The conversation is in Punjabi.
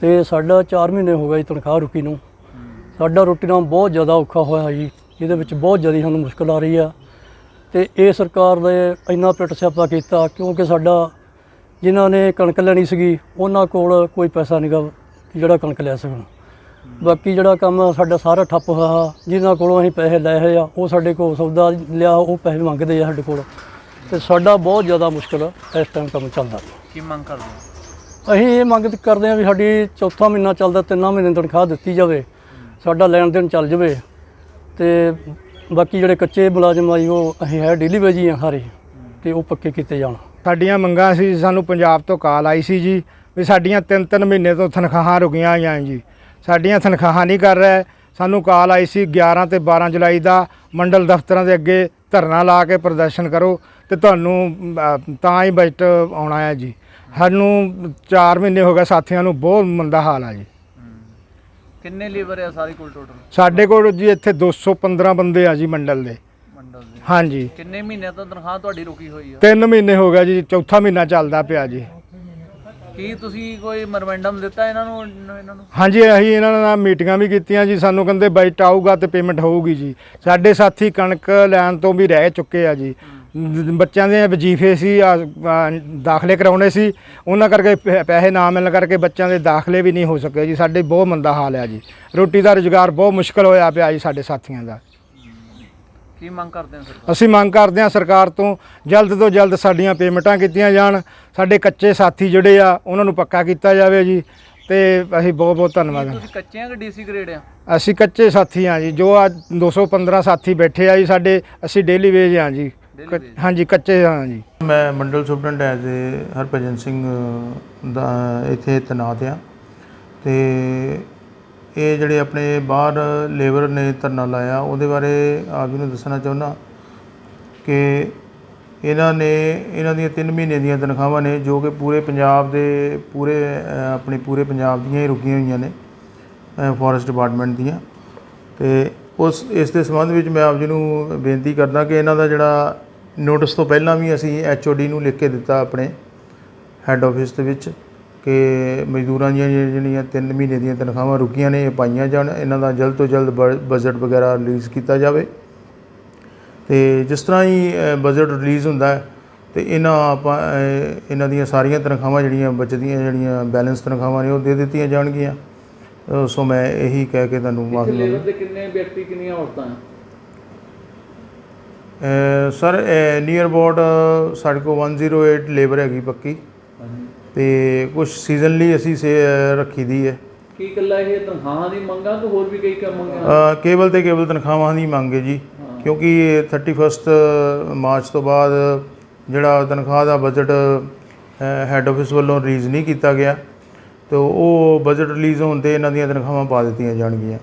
ਤੇ ਸਾਡਾ 4 ਮਹੀਨੇ ਹੋ ਗਏ ਜੀ ਤਨਖਾਹ ਰੁਕੀ ਨੂੰ। ਸਾਡਾ ਰੋਟੀ ਨਾਲ ਬਹੁਤ ਜ਼ਿਆਦਾ ਔਖਾ ਹੋਇਆ ਜੀ। ਇਹਦੇ ਵਿੱਚ ਬਹੁਤ ਜ਼ਿਆਦਾ ਸਾਨੂੰ ਮੁਸ਼ਕਲ ਆ ਰਹੀ ਆ। ਤੇ ਇਹ ਸਰਕਾਰ ਨੇ ਇੰਨਾ ਪਿੱਟ ਸਿਆਪਾ ਕੀਤਾ ਕਿਉਂਕਿ ਸਾਡਾ ਜਿਨ੍ਹਾਂ ਨੇ ਕਣਕ ਲੈਣੀ ਸੀਗੀ, ਉਹਨਾਂ ਕੋਲ ਕੋਈ ਪੈਸਾ ਨਹੀਂਗਾ ਜਿਹੜਾ ਕਣਕ ਲੈ ਸਕਣ। ਬਾਕੀ ਜਿਹੜਾ ਕੰਮ ਸਾਡਾ ਸਾਰਾ ਠੱਪ ਹੋਇਆ ਜਿਨ੍ਹਾਂ ਕੋਲੋਂ ਅਸੀਂ ਪੈਸੇ ਲਏ ਹੋਏ ਆ, ਉਹ ਸਾਡੇ ਕੋਲ ਸੌਦਾ ਲਿਆ, ਉਹ ਪੈਸੇ ਮੰਗਦੇ ਆ ਸਾਡੇ ਕੋਲ। ਤੇ ਸਾਡਾ ਬਹੁਤ ਜ਼ਿਆਦਾ ਮੁਸ਼ਕਲ ਇਸ ਟਾਈਮ ਕੰਮ ਚੱਲਦਾ। ਕੀ ਮੰਗ ਕਰਦੇ ਅਸੀਂ ਇਹ ਮੰਗ ਕਰਦੇ ਹਾਂ ਵੀ ਸਾਡੀ ਚੌਥਾ ਮਹੀਨਾ ਚੱਲਦਾ, ਤਿੰਨਾਂ ਮਹੀਨੇ ਦੀ ਤਨਖਾਹ ਦਿੱਤੀ ਜਾਵੇ, ਸਾਡਾ ਲੈਣ ਦੇਣ ਚੱਲ ਜਾਵੇ ਤੇ ਬਾਕੀ ਜਿਹੜੇ ਕੱਚੇ ਮੁਲਾਜ਼ਮ ਆਈ ਉਹ ਅਸੀਂ ਹੈ ਡੇਲੀ ਵੇਜੀ ਆ ਸਾਰੇ, ਤੇ ਉਹ ਪੱਕੇ ਕੀਤੇ ਜਾਣ। ਸਾਡੀਆਂ ਮੰਗਾਂ ਸੀ, ਸਾਨੂੰ ਪੰਜਾਬ ਤੋਂ ਕਾਲ ਆਈ ਸੀ ਜੀ, ਵੀ ਸਾਡੀਆਂ ਤਿੰਨ ਤਿੰਨ ਮਹੀਨੇ ਤੋਂ ਤਨਖਾਹਾਂ ਰੁਕੀਆਂ ਹੋਈਆਂ ਜੀ। ਸਾਡੀਆਂ ਤਨਖਾਹਾਂ ਨਹੀਂ ਕਰ ਰਿਹਾ, ਸਾਨੂੰ ਕਾਲ ਆਈ ਸੀ 11 ਤੇ 12 ਜੁਲਾਈ ਦਾ, ਮੰਡਲ ਦਫ਼ਤਰਾਂ ਦੇ ਅੱਗੇ ਧਰਨਾ ਲਾ ਕੇ ਪ੍ਰਦਰਸ਼ਨ ਕਰੋ, ਤੇ ਤੁਹਾਨੂੰ ਤਾਂ ਹੀ ਬਜਟ ਆਉਣਾ ਹੈ ਜੀ। ਸਾਨੂੰ 4 ਮਹੀਨੇ ਹੋ ਗਏ ਸਾਥੀਆਂ ਨੂੰ ਬਹੁਤ ਮੰਦਾ ਹਾਲ ਆ ਜੀ। ਕਿੰਨੇ ਲੀਵਰ ਆ ਸਾਰੀ ਕੋਲ ਟੋਟਲ? ਸਾਡੇ ਕੋਲ ਜੀ ਇੱਥੇ 215 ਬੰਦੇ ਆ ਜੀ ਮੰਡਲ ਦੇ। ਮੰਡਲ ਦੇ। ਹਾਂਜੀ। ਕਿੰਨੇ ਮਹੀਨਿਆਂ ਤੋਂ ਤਨਖਾਹ ਤੁਹਾਡੀ ਰੁਕੀ ਹੋਈ ਆ? 3 ਮਹੀਨੇ ਹੋ ਗਏ ਜੀ ਚੌਥਾ ਮਹੀਨਾ ਚੱਲਦਾ ਪਿਆ ਜੀ। ਕੀ ਤੁਸੀਂ ਕੋਈ ਮਰਮੈਂਡਮ ਦਿੱਤਾ ਇਹਨਾਂ ਨੂੰ ਇਹਨਾਂ ਨੂੰ? ਹਾਂਜੀ ਅਸੀਂ ਇਹਨਾਂ ਨਾਲ ਮੀਟਿੰਗਾਂ ਵੀ ਕੀਤੀਆਂ ਜੀ ਸਾਨੂੰ ਕਹਿੰਦੇ ਬਜਟ ਆਊਗਾ ਤੇ ਪੇਮੈਂਟ ਹੋਊਗੀ ਜੀ। ਸਾਡੇ ਸਾਥੀ ਕਣਕ ਲੈਣ ਤੋਂ ਵੀ ਰਹਿ ਚੁੱਕੇ ਆ ਜੀ। ਬੱਚਿਆਂ ਦੇ ਵਜੀਫੇ ਸੀ ਆ, ਆ, ਦਾਖਲੇ ਕਰਾਉਣੇ ਸੀ। ਉਹਨਾਂ ਕਰਕੇ ਪੈਸੇ ਨਾ ਮਿਲਣ ਕਰਕੇ ਬੱਚਿਆਂ ਦੇ ਦਾਖਲੇ ਵੀ ਨਹੀਂ ਹੋ ਸਕੇ ਜੀ। ਸਾਡੇ ਬਹੁਤ ਮੰਦਾ ਹਾਲ ਆ ਜੀ। ਰੋਟੀ ਦਾ ਰੁਜ਼ਗਾਰ ਬਹੁਤ ਮੁਸ਼ਕਲ ਹੋਇਆ ਪਿਆ ਜੀ ਸਾਡੇ ਸਾਥੀਆਂ ਦਾ। ਕੀ ਮੰਗ ਕਰਦੇ ਹੋ ਸਰਕਾਰ? ਅਸੀਂ ਮੰਗ ਕਰਦੇ ਹਾਂ ਸਰਕਾਰ ਤੋਂ ਜਲਦ ਤੋਂ ਜਲਦ ਸਾਡੀਆਂ ਪੇਮੈਂਟਾਂ ਕੀਤੀਆਂ ਜਾਣ। ਸਾਡੇ ਕੱਚੇ ਸਾਥੀ ਜਿਹੜੇ ਆ ਉਹਨਾਂ ਨੂੰ ਪੱਕਾ ਕੀਤਾ ਜਾਵੇ ਜੀ। ਤੇ ਅਸੀਂ ਬਹੁਤ ਬਹੁਤ ਧੰਨਵਾਦ ਹਾਂ। ਤੁਸੀਂ ਕੱਚੇ ਆ ਕਿ ਡੀਸੀ ਗ੍ਰੇਡ ਆ? ਅਸੀਂ ਕੱਚੇ ਸਾਥੀ ਹਾਂ ਜੀ। ਜੋ ਅੱਜ 215 ਸਾਥੀ ਬੈਠੇ ਆ ਜੀ ਸਾਡੇ ਅਸੀਂ ਡੇਲੀ ਵੇਜ ਹਾਂ ਜੀ। ਹਾਂਜੀ ਕੱਚੇ ਹਾਂ ਜੀ। ਮੈਂ ਮੰਡਲ superintendent as a Harbhajan Singh ਦਾ ਇੱਥੇ ਤੈਨਾਤ ਆ। ਤੇ ਇਹ ਜਿਹੜੇ ਆਪਣੇ ਬਾਹਰ ਲੇਬਰ ਨੇ ਧਰਨਾ ਲਾਇਆ ਉਹਦੇ ਬਾਰੇ ਆਪ ਜੀ ਨੂੰ ਦੱਸਣਾ ਚਾਹੁੰਦਾ ਕਿ ਇਹਨਾਂ ਨੇ ਇਹਨਾਂ ਦੀਆਂ 3 ਮਹੀਨੇ ਦੀਆਂ ਤਨਖਾਹਾਂ ਨੇ ਜੋ ਕਿ ਪੂਰੇ ਪੰਜਾਬ ਦੇ ਪੂਰੇ ਆਪਣੇ ਪੂਰੇ ਪੰਜਾਬ ਦੀਆਂ ਹੀ ਰੁਕੀਆਂ ਹੋਈਆਂ ਨੇ ਫੋਰੈਸਟ ਡਿਪਾਰਟਮੈਂਟ ਦੀਆਂ। ਤੇ ਉਸ ਇਸ ਦੇ ਸੰਬੰਧ ਵਿੱਚ ਮੈਂ ਆਪ ਜੀ ਨੂੰ ਬੇਨਤੀ ਕਰਦਾ ਕਿ ਇਹਨਾਂ ਦਾ ਜਿਹੜਾ ਨੋਟਿਸ ਤੋਂ ਪਹਿਲਾਂ ਵੀ ਅਸੀਂ ਐਚਓਡੀ ਨੂੰ ਲਿਖ ਕੇ ਦਿੱਤਾ ਆਪਣੇ ਹੈੱਡ ਆਫਿਸ ਦੇ ਵਿੱਚ ਕਿ ਮਜ਼ਦੂਰਾਂ ਦੀਆਂ ਜਿਹੜੀਆਂ ਜਿਹੜੀਆਂ 3 ਮਹੀਨੇ ਦੀਆਂ ਤਨਖਾਹਾਂ ਰੁਕੀਆਂ ਨੇ ਇਹ ਪਾਈਆਂ ਜਾਣ ਇਹਨਾਂ ਦਾ ਜਲਦ ਤੋਂ ਜਲਦ ਬਜਟ ਵਗੈਰਾ ਰਿਲੀਜ਼ ਕੀਤਾ ਜਾਵੇ। ਤੇ ਜਿਸ ਤਰ੍ਹਾਂ ਹੀ ਬਜਟ ਰਿਲੀਜ਼ ਹੁੰਦਾ ਹੈ ਤੇ ਇਹਨਾਂ ਆਪਾਂ ਇਹਨਾਂ ਦੀਆਂ ਸਾਰੀਆਂ ਤਨਖਾਹਾਂ ਜਿਹੜੀਆਂ ਬਚਦੀਆਂ ਜਿਹੜੀਆਂ ਬੈਲੈਂਸ ਤਨਖਾਹਾਂ ਨੇ ਉਹ ਦੇ ਦਿੱਤੀਆਂ ਜਾਣਗੀਆਂ। ਸੋ ਮੈਂ ਇਹੀ ਕਹਿ ਕੇ ਤੁਹਾਨੂੰ ਮਾਫੀ ਮੰਗਦਾ। ਕਿੰਨੇ ਵਿਅਕਤੀ ਕਿੰਨੀਆਂ ਔਰਤਾਂ ਸਰ ਨੀਅਰ ਅਬਾਊਟ ਸਾਡੇ ਕੋਲ 108 ਲੇਬਰ ਹੈਗੀ ਪੱਕੀ। ਤੇ ਕੁਝ ਸੀਜ਼ਨਲੀ ਅਸੀਂ ਰੱਖੀ ਦੀ ਹੈ। ਕੀ ਇਕੱਲਾ ਇਹ ਤਨਖਾਹਾਂ ਦੀ ਮੰਗਾਂ ਕਿ ਹੋਰ ਵੀ ਕਈ ਕੰਮ ਮੰਗਾਂ? ਕੇਵਲ ਤੇ ਕੇਵਲ ਤਨਖਾਹਾਂ ਦੀ ਮੰਗ ਹੈ ਜੀ। ਕਿਉਂਕਿ 31 ਮਾਰਚ ਤੋਂ ਬਾਅਦ ਜਿਹੜਾ ਤਨਖਾਹ ਦਾ ਬਜਟ ਹੈੱਡ ਆਫਿਸ ਵੱਲੋਂ ਰਿਲੀਜ਼ ਨਹੀਂ ਕੀਤਾ ਗਿਆ ਤੇ ਉਹ ਬਜਟ ਰਿਲੀਜ਼ ਹੋਣ ਤੇ ਇਹਨਾਂ ਦੀਆਂ ਤਨਖਾਹਾਂ ਪਾ ਦਿੱਤੀਆਂ ਜਾਣਗੀਆਂ।